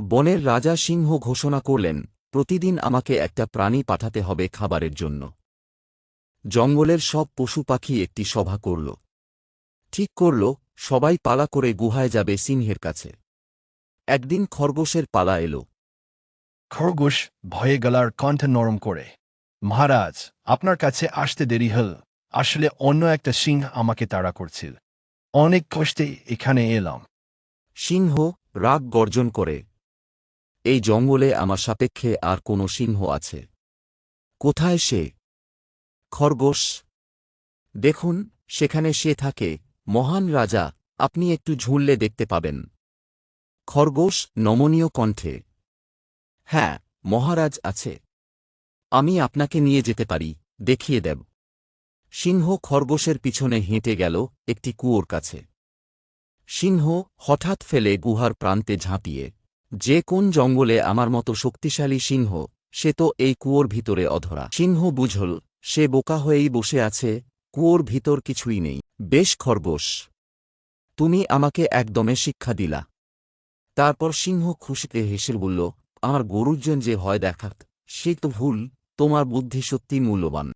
বনের রাজা সিংহ ঘোষণা করলেন প্রতিদিন আমাকে একটা প্রাণী পাঠাতে হবে খাবারের জন্য। জঙ্গলের সব পশু পাখি একটি সভা করল। ঠিক করল সবাই পালা করে গুহায় যাবে সিংহের কাছে। একদিন খরগোশের পালা এল। খরগোশ ভয়ে গলার কণ্ঠ নরম করে মহারাজ আপনার কাছে আসতে দেরি হল। আসলে অন্য একটা সিংহ আমাকে তাড়া করছিল। অনেক কষ্টে এখানে এলাম। সিংহ রাগ গর্জন করে এই জঙ্গলে আমার সাপেক্ষে আর কোনো সিংহ আছে। কোথায় সে? খরগোশ। দেখুন, সেখানে সে থাকে। মহান রাজা, আপনি একটু ঝুললে দেখতে পাবেন। খরগোশ নমনীয় কণ্ঠে। হ্যাঁ মহারাজ আছে। আমি আপনাকে নিয়ে যেতে পারি, দেখিয়ে দেব। সিংহ খরগোশের পিছনে হেঁটে গেল একটি কুয়োর কাছে। সিংহ হঠাৎ ফেলে গুহার প্রান্তে ঝাঁপিয়ে যে কোন জঙ্গলে আমার মতো শক্তিশালী সিংহ, সে তো এই কুয়োর ভিতরে অধরা। সিংহ বুঝল, সে বোকা হয়েই বসে আছে, কুয়োর ভিতর কিছুই নেই। বেশ খরগোশ। তুমি আমাকে একদমে শিক্ষা দিলা। তারপর সিংহ খুশিতে হেসে বলল, আমার গরুজন যে হয় দেখাত, সে তো ভুল, তোমার বুদ্ধি সত্যি মূল্যবান।